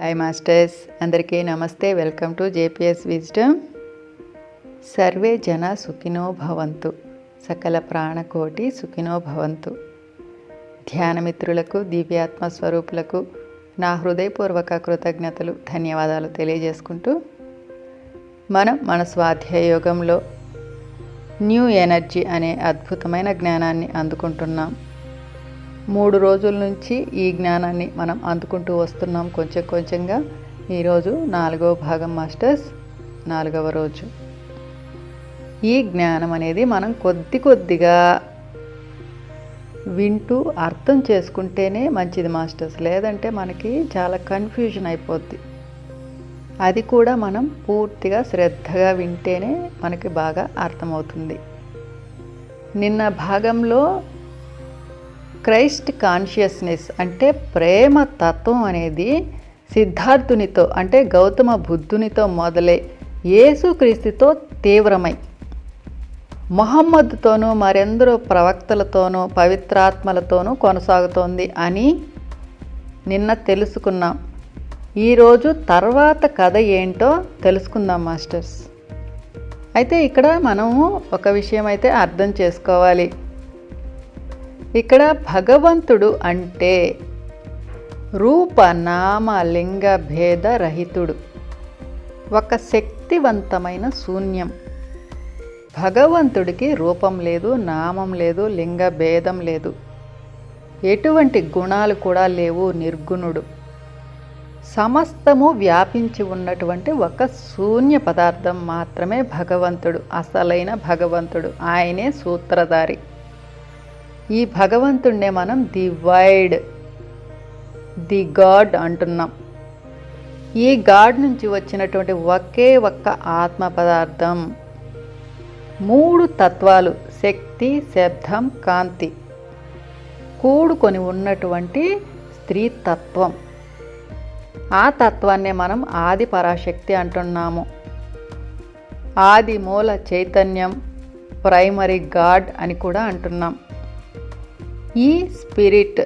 Hi masters అందరికీ నమస్తే. Welcome to JPS wisdom సర్వే జన సుఖినో భవంతు. సకల ప్రాణకోటి సుఖినో భవంతు. ధ్యానమిత్రులకు దివ్యాత్మ స్వరూపులకు నా హృదయపూర్వక కృతజ్ఞతలు ధన్యవాదాలు తెలియజేసుకుంటూ మనం మన స్వాధ్యాయ యోగంలో న్యూ ఎనర్జీ అనే అద్భుతమైన జ్ఞానాన్ని అందుకుంటున్నాం. మూడు రోజుల నుంచి ఈ జ్ఞానాన్ని మనం అందుకుంటూ వస్తున్నాం కొంచెం కొంచెంగా. ఈరోజు నాలుగవ భాగం మాస్టర్స్. నాలుగవ రోజు. ఈ జ్ఞానం అనేది మనం కొద్ది కొద్దిగా వింటూ అర్థం చేసుకుంటేనే మంచిది మాస్టర్స్. లేదంటే మనకి చాలా కన్ఫ్యూజన్ అయిపోద్ది. అది కూడా మనం పూర్తిగా శ్రద్ధగా వింటేనే మనకి బాగా అర్థమవుతుంది. నిన్న భాగంలో క్రైస్ట్ కాన్షియస్నెస్ అంటే ప్రేమ తత్వం అనేది సిద్ధార్థునితో అంటే గౌతమ బుద్ధునితో మొదలై యేసుక్రీస్తుతో తీవ్రమై. మొహమ్మద్తోనూ మరెందరో ప్రవక్తలతోనూ పవిత్రాత్మలతోనూ కొనసాగుతోంది అని నిన్న తెలుసుకున్నాం. ఈరోజు తర్వాత కథ ఏంటో తెలుసుకుందాం మాస్టర్స్. అయితే ఇక్కడ మనము ఒక విషయం అయితే అర్థం చేసుకోవాలి. ఇక్కడ భగవంతుడు అంటే రూప నామ లింగ భేద రహితుడు ఒక శక్తివంతమైన శూన్యం. భగవంతుడికి రూపం లేదు నామం లేదు లింగ భేదం లేదు. ఎటువంటి గుణాలు కూడా లేవు నిర్గుణుడు. సమస్తము వ్యాపించి ఉన్నటువంటి ఒక శూన్య పదార్థం మాత్రమే భగవంతుడు అసలైన భగవంతుడు. ఆయనే సూత్రధారి. ఈ భగవంతుణ్ణే మనం ది వైడ్ ది గాడ్ అంటున్నాం. ఈ గాడ్ నుంచి వచ్చినటువంటి ఒకే ఒక్క ఆత్మ పదార్థం మూడు తత్వాలు శక్తి శబ్దం కాంతి కూడుకొని ఉన్నటువంటి స్త్రీ తత్వం. ఆ తత్వాన్నే మనం ఆది పరాశక్తి అంటున్నాము. ఆది మూల చైతన్యం ప్రైమరీ గాడ్ అని కూడా అంటున్నాం. ఈ స్పిరిట్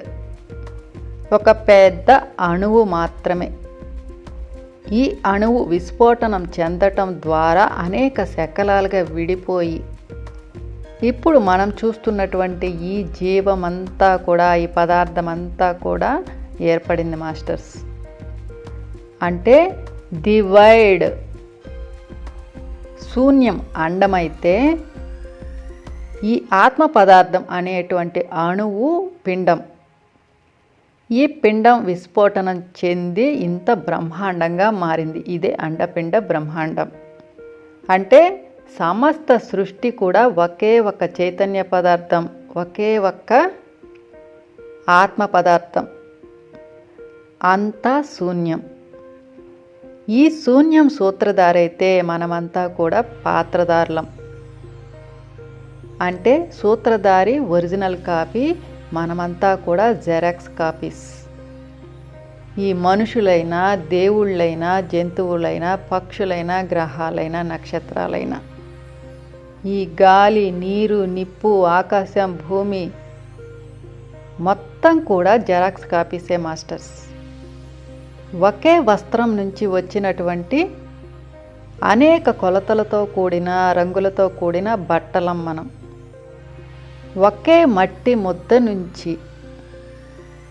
ఒక పెద్ద అణువు మాత్రమే. ఈ అణువు విస్ఫోటనం చెందటం ద్వారా అనేక శకలాలుగా విడిపోయి ఇప్పుడు మనం చూస్తున్నటువంటి ఈ జీవమంతా కూడా ఈ పదార్థం అంతా కూడా ఏర్పడింది మాస్టర్స్. అంటే డివైడ్ శూన్యం అండమైతే ఈ ఆత్మ పదార్థం అనేటువంటి అణువు పిండం. ఈ పిండం విస్ఫోటనం చెంది ఇంత బ్రహ్మాండంగా మారింది. ఇదే అండపిండ బ్రహ్మాండం. అంటే సమస్త సృష్టి కూడా ఒకే ఒక చైతన్య పదార్థం ఒకే ఒక్క ఆత్మ పదార్థం అంతా శూన్యం. ఈ శూన్యం సూత్రధారైతే మనమంతా కూడా పాత్రధారులం. అంటే సూత్రధారి ఒరిజినల్ కాపీ మనమంతా కూడా జెరాక్స్ కాపీస్ ఈ మనుషులైనా దేవుళ్ళైనా జంతువులైనా పక్షులైనా గ్రహాలైనా నక్షత్రాలైనా. ఈ గాలి నీరు నిప్పు ఆకాశం భూమి మొత్తం కూడా జెరాక్స్ కాపీసే మాస్టర్స్ ఒకే వస్త్రం నుంచి వచ్చినటువంటి అనేక కొలతలతో కూడిన రంగులతో కూడిన బట్టలం మనం. ఒకే మట్టి ముద్ద నుంచి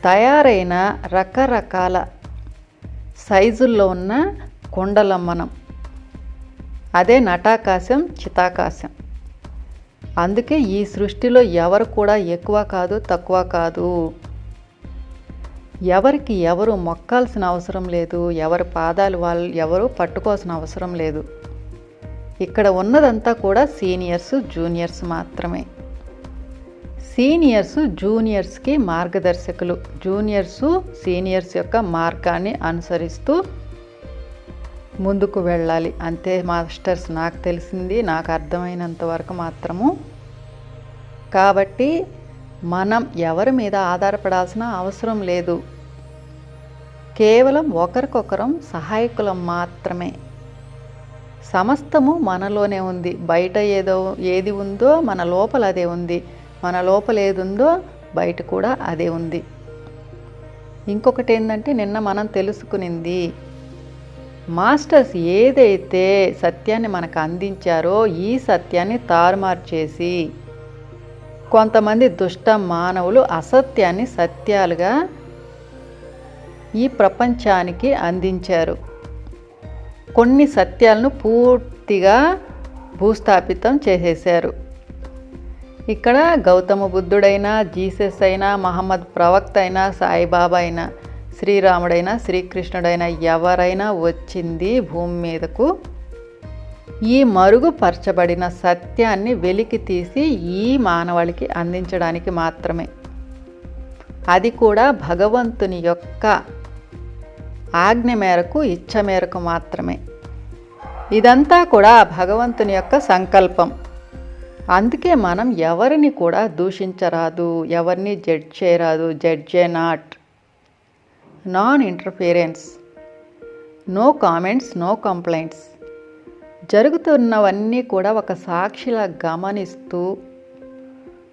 తయారైన రకరకాల సైజుల్లో ఉన్న కుండలమ్మనం అదే నటాకాశం చితాకాశం. అందుకే ఈ సృష్టిలో ఎవరు కూడా ఎక్కువ కాదు తక్కువ కాదు. ఎవరికి ఎవరు మొక్కాల్సిన అవసరం లేదు ఎవరి పాదాలు వాళ్ళు ఎవరు పట్టుకోవాల్సిన అవసరం లేదు. ఇక్కడ ఉన్నదంతా కూడా సీనియర్స్ జూనియర్స్ మాత్రమే. సీనియర్స్ జూనియర్స్కి మార్గదర్శకులు. జూనియర్స్ సీనియర్స్ యొక్క మార్గాన్ని అనుసరిస్తూ ముందుకు వెళ్ళాలి. అంతే మాస్టర్స్ నాకు తెలిసింది నాకు అర్థమైనంత వరకు మాత్రము. కాబట్టి మనం ఎవరి మీద ఆధారపడాల్సిన అవసరం లేదు. కేవలం ఒకరికొకరం సహాయకులం మాత్రమే. సమస్తము మనలోనే ఉంది. బయట ఏదో ఏది ఉందో మన లోపల అదే ఉంది. మన లోపల ఏది ఉందో బయట కూడా అదే ఉంది. ఇంకొకటి ఏంటంటే నిన్న మనం తెలుసుకునింది మాస్టర్స్ ఏదైతే సత్యాన్ని మనకు అందించారో ఈ సత్యాన్ని తారుమారు చేసి కొంతమంది దుష్ట మానవులు అసత్యాన్ని సత్యాలుగా ఈ ప్రపంచానికి అందించారు. కొన్ని సత్యాలను పూర్తిగా భూస్థాపితం చేసేశారు. ఇక్కడ గౌతమ బుద్ధుడైనా జీసస్ అయినా మహమ్మద్ ప్రవక్త అయినా సాయిబాబా అయినా శ్రీరాముడైనా శ్రీకృష్ణుడైనా ఎవరైనా వచ్చింది భూమి మీదకు. ఈ మరుగుపరచబడిన సత్యాన్ని వెలికి తీసి ఈ మానవాళికి అందించడానికి మాత్రమే. అది కూడా భగవంతుని యొక్క ఆజ్ఞ మేరకు ఇచ్చ మేరకు మాత్రమే. ఇదంతా కూడా భగవంతుని యొక్క సంకల్పం. అందుకే మనం ఎవరిని కూడా దూషించరాదు ఎవరిని జడ్జ్ చేయరాదు జడ్జే not non interference no comments no complaints జరుగుతున్నవన్నీ కూడా ఒక సాక్షిలా గమనిస్తూ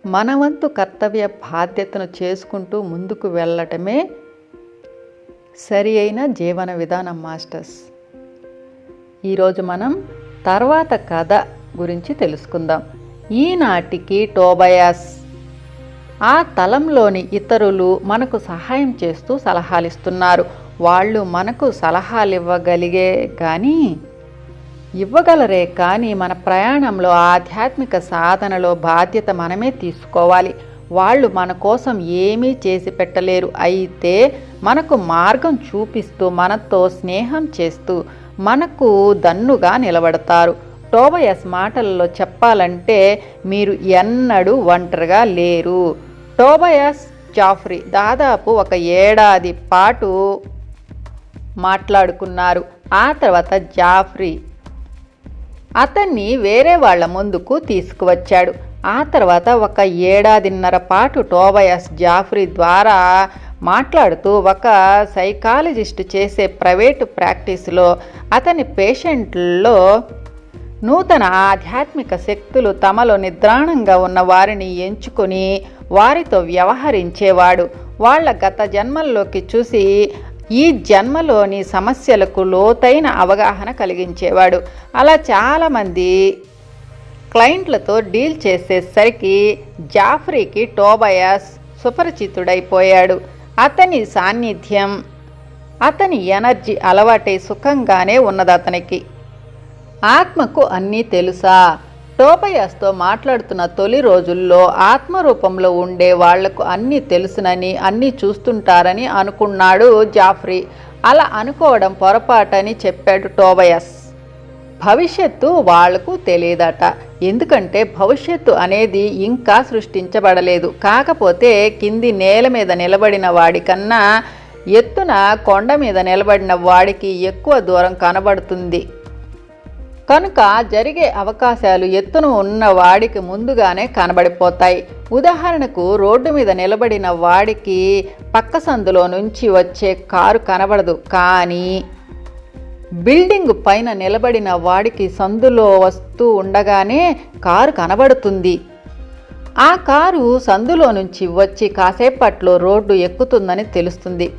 మన వంతు కర్తవ్య బాధ్యతను చేసుకుంటూ ముందుకు వెళ్ళటమే సరి అయిన జీవన విధానం మాస్టర్స్. ఈరోజు మనం తర్వాత కథ గురించి తెలుసుకుందాం. ఈనాటికి టోబయాస్ ఆ తలంలోని ఇతరులు మనకు సహాయం చేస్తూ సలహాలు ఇస్తున్నారు వాళ్ళు మనకు సలహాలు ఇవ్వగలిగే కానీ ఇవ్వగలరే కానీ మన ప్రయాణంలో ఆధ్యాత్మిక సాధనలో బాధ్యత మనమే తీసుకోవాలి. వాళ్ళు మన కోసం ఏమీ చేసి పెట్టలేరు. అయితే మనకు మార్గం చూపిస్తూ మనతో స్నేహం చేస్తూ మనకు దన్నుగా నిలబడతారు. టోబయస్ మాటలలో చెప్పాలంటే మీరు ఎన్నడూ ఒంటరిగా లేరు. టోబయస్ జాఫ్రీ దాదాపు ఒక ఏడాది పాటు మాట్లాడుకున్నారు. ఆ తర్వాత జాఫ్రీ అతన్ని వేరే వాళ్ళ ముందుకు తీసుకువచ్చాడు. ఆ తర్వాత ఒక ఏడాదిన్నర పాటు టోబయస్ జాఫ్రీ ద్వారా మాట్లాడుతూ ఒక సైకాలజిస్ట్ చేసే ప్రైవేటు ప్రాక్టీస్లో అతని పేషెంట్లో నూతన ఆధ్యాత్మిక శక్తులు తమలో నిద్రాణంగా ఉన్న వారిని ఎంచుకొని వారితో వ్యవహరించేవాడు. వాళ్ళ గత జన్మల్లోకి చూసి ఈ జన్మలోని సమస్యలకు లోతైన అవగాహన కలిగించేవాడు. అలా చాలామంది క్లయింట్లతో డీల్ చేసేసరికి జాఫ్రీకి టోబయాస్ సుపరిచితుడైపోయాడు. అతని సాన్నిధ్యం అతని ఎనర్జీ అలవాటై సుఖంగానే ఉన్నది అతనికి ఆత్మకు అన్నీ తెలుసా? టోపయాస్తో మాట్లాడుతున్న తొలి రోజుల్లో ఆత్మరూపంలో ఉండే వాళ్ళకు అన్నీ తెలుసునని అన్నీ చూస్తుంటారని అనుకున్నాడు జాఫ్రీ. అలా అనుకోవడం పొరపాటని చెప్పాడు టోబయస్ భవిష్యత్తు వాళ్ళకు తెలియదట. ఎందుకంటే భవిష్యత్తు అనేది ఇంకా సృష్టించబడలేదు. కాకపోతే కింది నేల మీద నిలబడిన వాడికన్నా ఎత్తున కొండ మీద నిలబడిన వాడికి ఎక్కువ దూరం కనబడుతుంది. కనుక జరిగే అవకాశాలు ఎత్తున ఉన్న వాడికి ముందుగానే కనబడిపోతాయి. ఉదాహరణకు రోడ్డు మీద నిలబడిన వాడికి పక్క సందులో నుంచి వచ్చే కారు కనబడదు. కానీ బిల్డింగ్ పైన నిలబడిన వాడికి సందులో వస్తూ ఉండగానే కారు కనబడుతుంది. ఆ కారు సందులో నుంచి వచ్చి కాసేపట్లో రోడ్డు ఎక్కుతుందని తెలుస్తుంది.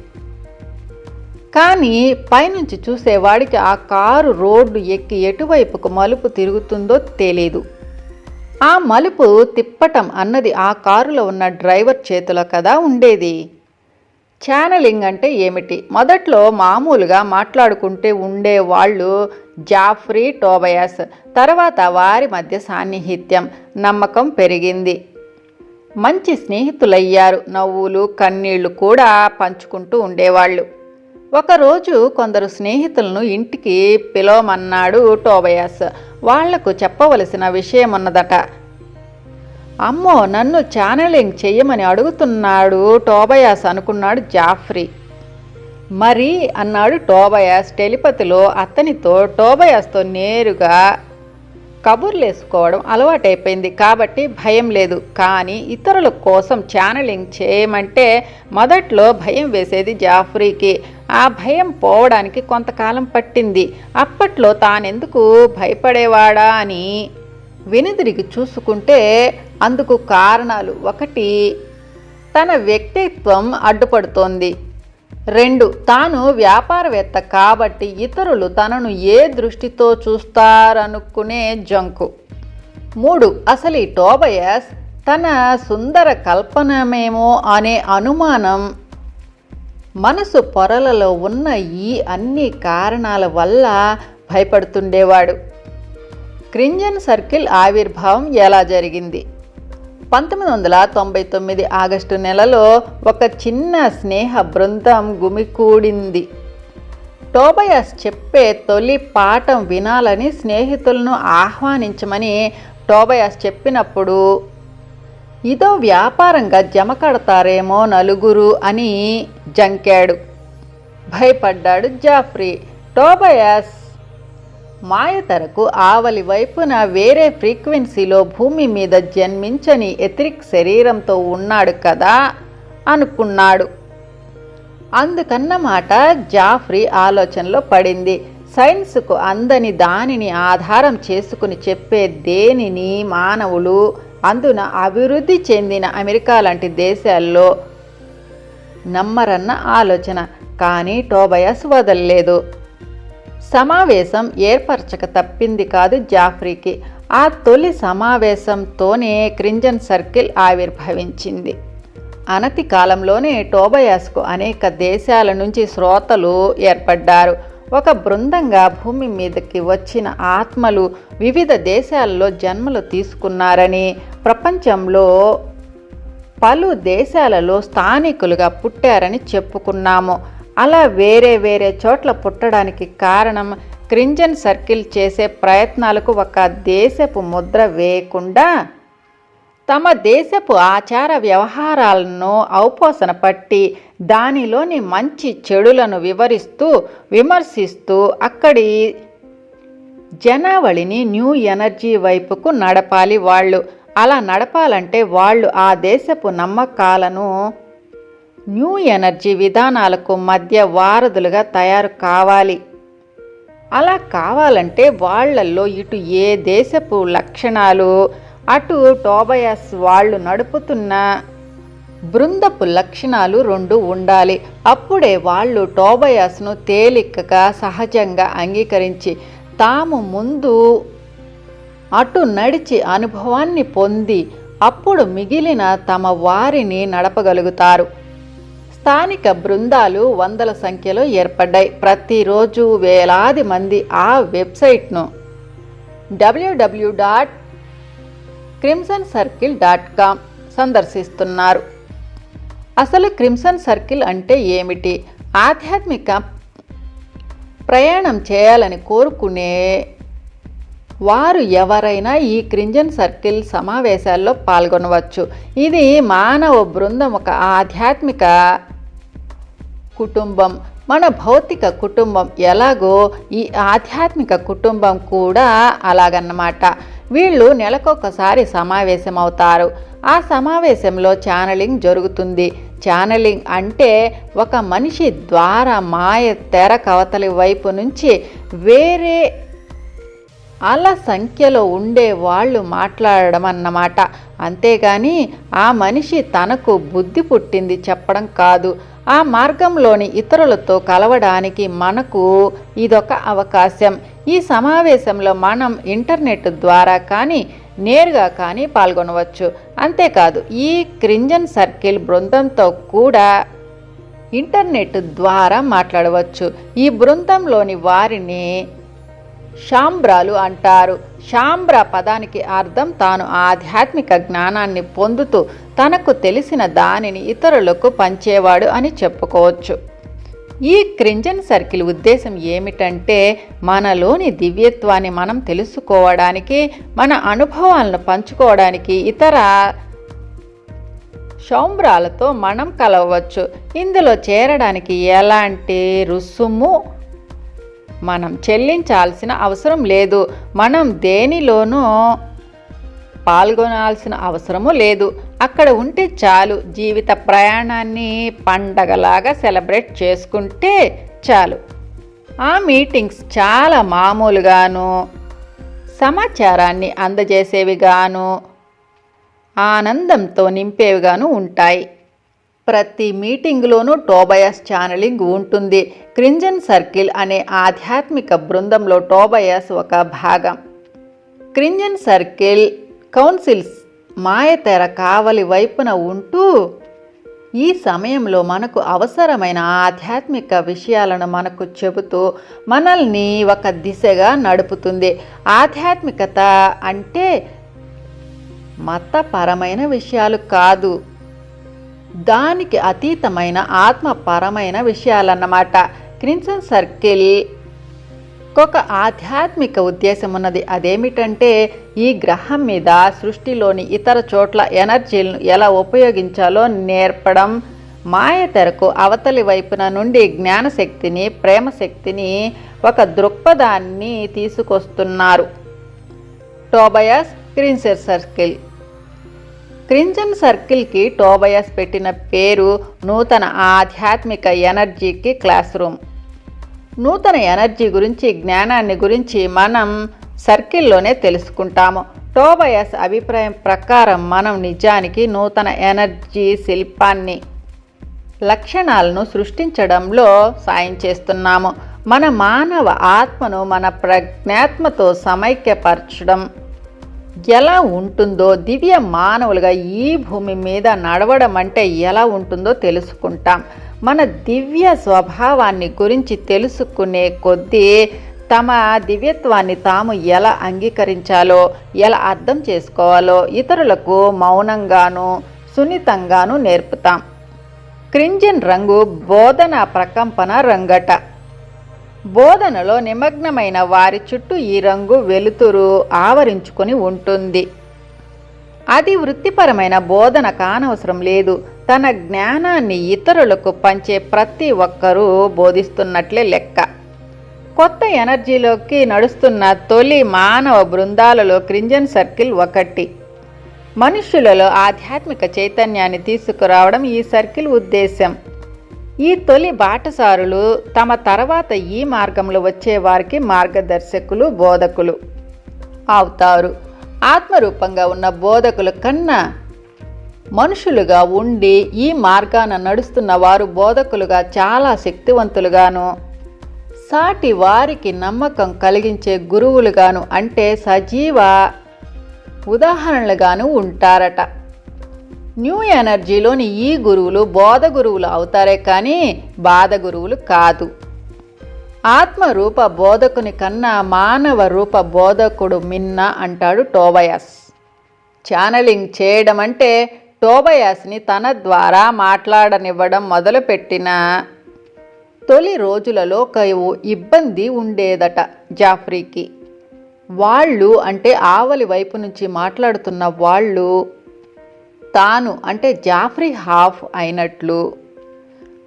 కానీ పైనుంచి చూసేవాడికి ఆ కారు రోడ్డు ఎక్కి ఎటువైపుకు మలుపు తిరుగుతుందో తెలీదు. ఆ మలుపు తిప్పటం అన్నది ఆ కారులో ఉన్న డ్రైవర్ చేతిలో కదా ఉండేది. ఛానలింగ్ అంటే ఏమిటి? మొదట్లో మామూలుగా మాట్లాడుకుంటే ఉండే వాళ్ళు జాఫ్రీ టోబయాస్ తర్వాత వారి మధ్య సాన్నిహిత్యం నమ్మకం పెరిగింది. మంచి స్నేహితులయ్యారు. నవ్వులు కన్నీళ్ళు కూడా పంచుకుంటూ ఉండేవాళ్ళు. ఒకరోజు కొందరు స్నేహితులను ఇంటికి పిలవమన్నాడు టోబయాస్. వాళ్ళకు చెప్పవలసిన విషయం ఉన్నదట అమ్మో నన్ను ఛానలింగ్ చెయ్యమని అడుగుతున్నాడు టోబయాస్ అనుకున్నాడు జాఫ్రీ. మరి అన్నాడు టోబయాస్ టెలిపతిలో అతనితో టోబయాస్తో నేరుగా కబుర్లేసుకోవడం అలవాటైపోయింది. కాబట్టి భయం లేదు. కానీ ఇతరుల కోసం ఛానలింగ్ చేయమంటే మొదట్లో భయం వేసేది జాఫ్రీకి. ఆ భయం పోవడానికి కొంతకాలం పట్టింది. అప్పట్లో తానెందుకు భయపడేవాడా అని వెనుదిరిగి చూసుకుంటే అందుకు కారణాలు ఒకటి తన వ్యక్తిత్వం అడ్డుపడుతోంది. రెండు తాను వ్యాపారవేత్త కాబట్టి ఇతరులు తనను ఏ దృష్టితో చూస్తారనుకునే జంకు. మూడు అసలు ఈ టోబయస్ తన సుందర కల్పనమేమో అనే అనుమానం మనసు పొరలలో ఉన్న ఈ అన్ని కారణాల వల్ల భయపడుతుండేవాడు. క్రింజన్ సర్కిల్ ఆవిర్భావం ఎలా జరిగింది? పంతొమ్మిది వందల తొంభై తొమ్మిది ఆగస్టు నెలలో ఒక చిన్న స్నేహ బృందం గుమికూడింది. టోబయస్ చెప్పే తొలి పాఠం వినాలని స్నేహితులను ఆహ్వానించమని టోబయాస్ చెప్పినప్పుడు ఇదో వ్యాపారంగా జమ కడతారేమో నలుగురు అని జంకాడు. భయపడ్డాడు జాఫ్రీ. టోబయాస్ మాయతరకు ఆవలి వైపున వేరే ఫ్రీక్వెన్సీలో భూమి మీద జన్మించని ఎథరిక్ శరీరంతో ఉన్నాడు కదా అనుకున్నాడు. అందుకన్నమాట జాఫ్రీ ఆలోచనలో పడింది. సైన్స్కు అందని దానిని ఆధారం చేసుకుని చెప్పే దేనిని మానవులు అందున అభివృద్ధి చెందిన అమెరికా లాంటి దేశాల్లో నమ్మరన్న ఆలోచన. కానీ టోబయస్ వదల్లేదు. సమావేశం ఏర్పరచక తప్పింది కాదు జాఫ్రీకి. ఆ తొలి సమావేశంతోనే క్రింజన్ సర్కిల్ ఆవిర్భవించింది. అనతి కాలంలోనే టోబయాస్కు అనేక దేశాల నుంచి శ్రోతలు ఏర్పడ్డారు. ఒక బృందంగా భూమి మీదకి వచ్చిన ఆత్మలు వివిధ దేశాల్లో జన్మలు తీసుకున్నారని ప్రపంచంలో పలు దేశాలలో స్థానికులుగా పుట్టారని చెప్పుకున్నాము. అలా వేరే వేరే చోట్ల పుట్టడానికి కారణం క్రింజన్ సర్కిల్ చేసే ప్రయత్నాలకు ఒక దేశపు ముద్ర వేయకుండా తమ దేశపు ఆచార వ్యవహారాలను ఔపోసన పట్టి దానిలోని మంచి చెడులను వివరిస్తూ విమర్శిస్తూ అక్కడి జనావళిని న్యూ ఎనర్జీ వైపుకు నడపాలి వాళ్ళు. అలా నడపాలంటే వాళ్ళు ఆ దేశపు నమ్మకాలను న్యూ ఎనర్జీ విధానాలకు మధ్య వారధులుగా తయారు కావాలి. అలా కావాలంటే వాళ్ళల్లో ఇటు ఏ దేశపు లక్షణాలు అటు టోబయస్ వాళ్ళు నడుపుతున్న బృందపు లక్షణాలు రెండు ఉండాలి. అప్పుడే వాళ్ళు టోబయాస్ను తేలికగా సహజంగా అంగీకరించి తాము ముందు అటు నడిచి అనుభవాన్ని పొంది అప్పుడు మిగిలిన తమ వారిని నడపగలుగుతారు. స్థానిక బృందాలు వందల సంఖ్యలో ఏర్పడ్డాయి. ప్రతిరోజు వేలాది మంది ఆ వెబ్సైట్ను WWW dot Crimson Circle dot com సందర్శిస్తున్నారు. అసలు క్రిమ్సన్ సర్కిల్ అంటే ఏమిటి? ఆధ్యాత్మిక ప్రయాణం చేయాలని కోరుకునే వారు ఎవరైనా ఈ క్రింజన్ సర్కిల్ సమావేశాల్లో పాల్గొనవచ్చు. ఇది మానవ బృందం ఒక ఆధ్యాత్మిక కుటుంబం. మన భౌతిక కుటుంబం ఎలాగో ఈ ఆధ్యాత్మిక కుటుంబం కూడా అలాగన్నమాట. వీళ్ళు నెలకొకసారి సమావేశం అవుతారు ఆ సమావేశంలో ఛానలింగ్ జరుగుతుంది. ఛానలింగ్ అంటే ఒక మనిషి ద్వారా మాయ తెర కవతలి వైపు నుంచి వేరే అల సంఖ్యలో ఉండే వాళ్ళు మాట్లాడడం అన్నమాట. అంతేగాని ఆ మనిషి తనకు బుద్ధి పుట్టింది చెప్పడం కాదు. ఆ మార్గంలోని ఇతరులతో కలవడానికి మనకు ఇదొక అవకాశం. ఈ సమావేశంలో మనం ఇంటర్నెట్ ద్వారా కానీ నేరుగా కానీ పాల్గొనవచ్చు. అంతేకాదు ఈ క్రింజన్ సర్కిల్ బృందంతో కూడా ఇంటర్నెట్ ద్వారా మాట్లాడవచ్చు. ఈ బృందంలోని వారిని షాంబ్రాలు అంటారు. శాంబ్ర పదానికి అర్థం తాను ఆధ్యాత్మిక జ్ఞానాన్ని పొందుతూ తనకు తెలిసిన దానిని ఇతరులకు పంచేవాడు అని చెప్పుకోవచ్చు. ఈ క్రింజన్ సర్కిల్ ఉద్దేశం ఏమిటంటే మనలోని దివ్యత్వాన్ని మనం తెలుసుకోవడానికి మన అనుభవాలను పంచుకోవడానికి ఇతర శౌంబ్రాలతో మనం కలవచ్చు ఇందులో చేరడానికి ఎలాంటి రుసుము మనం చెల్లించాల్సిన అవసరం లేదు. మనం దేనిలోనూ పాల్గొనాల్సిన అవసరము లేదు. అక్కడ ఉంటే చాలు. జీవిత ప్రయాణాన్ని పండగలాగా సెలబ్రేట్ చేసుకుంటే చాలు. ఆ మీటింగ్స్ చాలా మామూలుగాను సమాచారాన్ని అందజేసేవిగాను ఆనందంతో నింపేవిగాను ఉంటాయి. ప్రతి మీటింగ్లోనూ టోబయస్ ఛానలింగ్ ఉంటుంది. క్రింజన్ సర్కిల్ అనే ఆధ్యాత్మిక బృందంలో టోబయాస్ ఒక భాగం. క్రింజన్ సర్కిల్ కౌన్సిల్స్ మాయతెర కావలి వైపున ఉంటూ ఈ సమయంలో మనకు అవసరమైన ఆధ్యాత్మిక విషయాలను మనకు చెబుతూ మనల్ని ఒక దిశగా నడుపుతుంది. ఆధ్యాత్మికత అంటే మతపరమైన విషయాలు కాదు. దానికి అతీతమైన ఆత్మపరమైన విషయాలన్నమాట. క్రిన్సన్ సర్కిల్ ఒక ఆధ్యాత్మిక ఉద్దేశం ఉన్నది అదేమిటంటే ఈ గ్రహం మీద సృష్టిలోని ఇతర చోట్ల ఎనర్జీలను ఎలా ఉపయోగించాలో నేర్పడం. మాయ తెరకు అవతలి వైపున నుండి జ్ఞానశక్తిని ప్రేమశక్తిని ఒక దృక్పథాన్ని తీసుకొస్తున్నారు. టోబయస్ క్రిన్సర్ సర్కిల్ క్రింజన్ సర్కిల్కి టోబయస్ పెట్టిన పేరు నూతన ఆధ్యాత్మిక ఎనర్జీకి క్లాస్ రూమ్. నూతన ఎనర్జీ గురించి జ్ఞానాన్ని గురించి మనం సర్కిల్లోనే తెలుసుకుంటాము. టోబయస్ అభిప్రాయం ప్రకారం మనం నిజానికి నూతన ఎనర్జీ శిల్పాన్ని లక్షణాలను సృష్టించడంలో సాయం చేస్తున్నాము. మన మానవ ఆత్మను మన ప్రజ్ఞాత్మతో సమైక్యపరచడం ఎలా ఉంటుందో దివ్య మానవులుగా ఈ భూమి మీద నడవడం అంటే ఎలా ఉంటుందో తెలుసుకుంటాం. మన దివ్య స్వభావాన్ని గురించి తెలుసుకునే కొద్దీ తమ దివ్యత్వాన్ని తాము ఎలా అంగీకరించాలో ఎలా అర్థం చేసుకోవాలో ఇతరులకు మౌనంగాను సున్నితంగాను నేర్పుతాం. క్రింజన్ రంగు బోధన ప్రకంపన రంగట. బోధనలో నిమగ్నమైన వారి చుట్టూ ఈ రంగు వెలుతురు ఆవరించుకొని ఉంటుంది. అది వృత్తిపరమైన బోధన కానవసరం లేదు. తన జ్ఞానాన్ని ఇతరులకు పంచే ప్రతి ఒక్కరూ బోధిస్తున్నట్లే లెక్క. కొత్త ఎనర్జీలోకి నడుస్తున్న తొలి మానవ బృందాలలో క్రింజన్ సర్కిల్ ఒకటి. మనుష్యులలో ఆధ్యాత్మిక చైతన్యాన్ని తీసుకురావడం ఈ సర్కిల్ ఉద్దేశం ఈ తొలి బాటసారులు తమ తర్వాత ఈ మార్గంలో వచ్చే వారికి మార్గదర్శకులు బోధకులు అవుతారు. ఆత్మరూపంగా ఉన్న బోధకుల కన్నా మనుషులుగా ఉండి ఈ మార్గాన నడుస్తున్న వారు బోధకులుగా చాలా శక్తివంతులుగాను సాటి వారికి నమ్మకం కలిగించే గురువులుగాను అంటే సజీవ ఉదాహరణలుగాను ఉంటారట. న్యూ ఎనర్జీలోని ఈ గురువులు బోధ గురువులు అవుతారే కానీ బాధ గురువులు కాదు. ఆత్మరూప బోధకుని కన్నా మానవ రూప బోధకుడు మిన్న అంటాడు టోబయాస్. ఛానలింగ్ చేయడం అంటే టోబయాస్ని తన ద్వారా మాట్లాడనివ్వడం మొదలుపెట్టిన తొలి రోజులలో ఒక ఇబ్బంది ఉండేదట జాఫ్రీకి. వాళ్ళు అంటే ఆవలి వైపు నుంచి మాట్లాడుతున్న వాళ్ళు తాను అంటే జాఫ్రీ హాఫ్ అయినట్లు.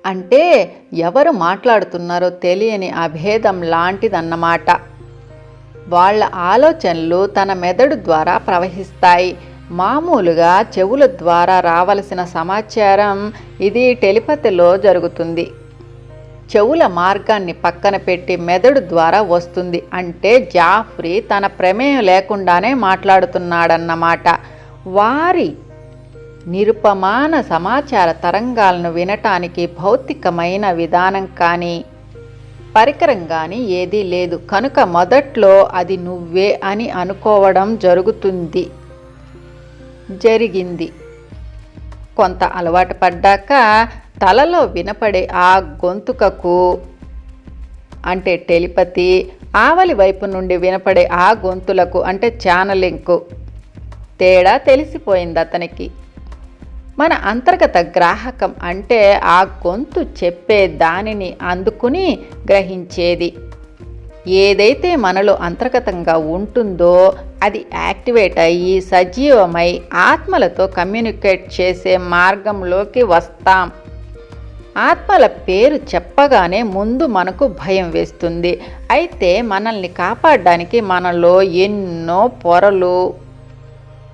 అంటే ఎవరు మాట్లాడుతున్నారో తెలియని అభేదం లాంటిదన్నమాట. వాళ్ళ ఆలోచనలు తన మెదడు ద్వారా ప్రవహిస్తాయి. మామూలుగా చెవుల ద్వారా రావలసిన సమాచారం ఇది టెలిపతిలో జరుగుతుంది. చెవుల మార్గాన్ని పక్కన పెట్టి మెదడు ద్వారా వస్తుంది. అంటే జాఫ్రీ తన ప్రమేయం లేకుండానే మాట్లాడుతున్నాడన్నమాట. వారి నిరుపమాన సమాచార తరంగాలను వినటానికి భౌతికమైన విధానం కానీ పరికరం కానీ ఏదీ లేదు. కనుక మొదట్లో అది నువ్వే అని అనుకోవడం జరుగుతుంది. జరిగింది. కొంత అలవాటు పడ్డాక తలలో వినపడే ఆ గొంతుకకు అంటే టెలిపతి ఆవలి వైపు నుండి వినపడే ఆ గొంతులకు అంటే ఛానలింకు తేడా తెలిసిపోయింది అతనికి. మన అంతర్గత గ్రాహకం అంటే ఆ గొంతు చెప్పే దానిని అందుకుని గ్రహించేది. ఏదైతే మనలో అంతర్గతంగా ఉంటుందో అది యాక్టివేట్ అయ్యి సజీవమై ఆత్మలతో కమ్యూనికేట్ చేసే మార్గంలోకి వస్తాం. ఆత్మల పేరు చెప్పగానే ముందు మనకు భయం వేస్తుంది. అయితే మనల్ని కాపాడడానికి మనలో ఎన్నో పొరలు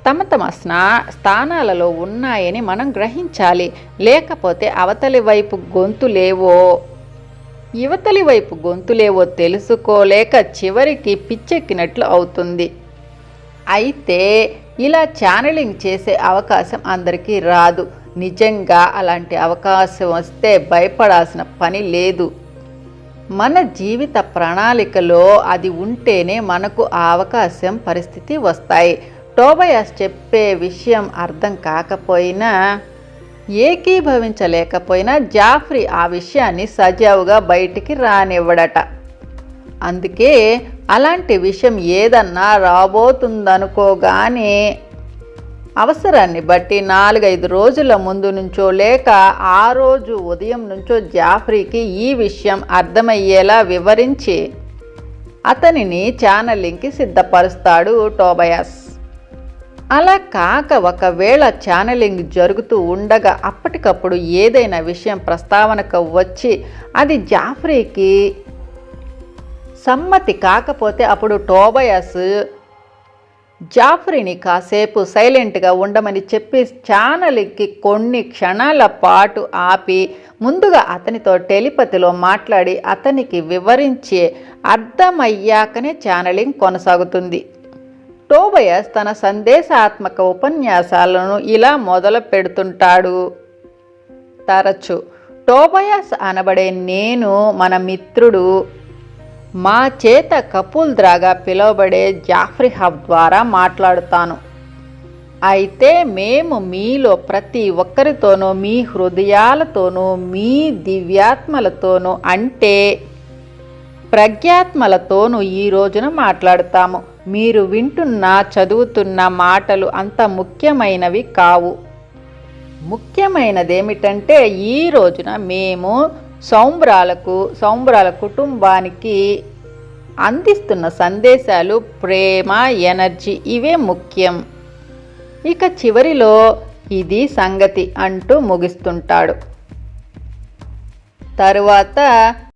తమ తమ స్నా స్థానాలలో ఉన్నాయని మనం గ్రహించాలి. లేకపోతే అవతలి వైపు గొంతులేవో యువతలి వైపు గొంతులేవో తెలుసుకోలేక చివరికి పిచ్చెక్కినట్లు అవుతుంది. అయితే ఇలా ఛానలింగ్ చేసే అవకాశం అందరికీ రాదు. నిజంగా అలాంటి అవకాశం వస్తే భయపడాల్సిన పని లేదు. మన జీవిత ప్రణాళికలో అది ఉంటేనే మనకు ఆ అవకాశం పరిస్థితి వస్తాయి. టోబయాస్ చెప్పే విషయం అర్థం కాకపోయినా ఏకీభవించలేకపోయినా జాఫ్రీ ఆ విషయాన్ని సజావుగా బయటికి రానివ్వడట. అందుకే అలాంటి విషయం ఏదన్నా రాబోతుందనుకోగానే అవసరాన్ని బట్టి నాలుగైదు రోజుల ముందు నుంచో లేక ఆ రోజు ఉదయం నుంచో జాఫ్రీకి ఈ విషయం అర్థమయ్యేలా వివరించి అతనిని ఛానలింగ్కి సిద్ధపరుస్తాడు టోబయాస్. అలా కాక ఒకవేళ ఛానలింగ్ జరుగుతూ ఉండగా అప్పటికప్పుడు ఏదైనా విషయం ప్రస్తావనకు వచ్చి అది జాఫ్రీకి సమ్మతి కాకపోతే అప్పుడు టోబయాస్ జాఫ్రీని కాసేపు సైలెంట్గా ఉండమని చెప్పి ఛానల్కి కొన్ని క్షణాల పాటు ఆపి ముందుగా అతనితో టెలిపతిలో మాట్లాడి అతనికి వివరించి అర్థమయ్యాకనే ఛానలింగ్ కొనసాగుతుంది. టోబయస్ తన సందేశాత్మక ఉపన్యాసాలను ఇలా మొదలు పెడుతుంటాడు. తరచు టోబయస్ అనబడే నేను మన మిత్రుడు. మా చేత కపుల్ ద్రాగా పిలువబడే జాఫ్రీ హబ్ ద్వారా మాట్లాడుతాను. అయితే మేము మీలో ప్రతి ఒక్కరితోనూ మీ హృదయాలతోనూ మీ దివ్యాత్మలతోనూ అంటే ప్రజ్ఞాత్మలతోనూ ఈ రోజున మాట్లాడతాము. మీరు వింటున్న చదువుతున్న మాటలు అంత ముఖ్యమైనవి కావు. ముఖ్యమైనదేమిటంటే ఈ రోజున మేము సౌంబ్రాలకు సౌంబ్రాల కుటుంబానికి అందిస్తున్న సందేశాలు ప్రేమ ఎనర్జీ ఇవే ముఖ్యం. ఇక చివరిలో ఇది సంగతి అంటూ ముగిస్తుంటాడు. తరువాత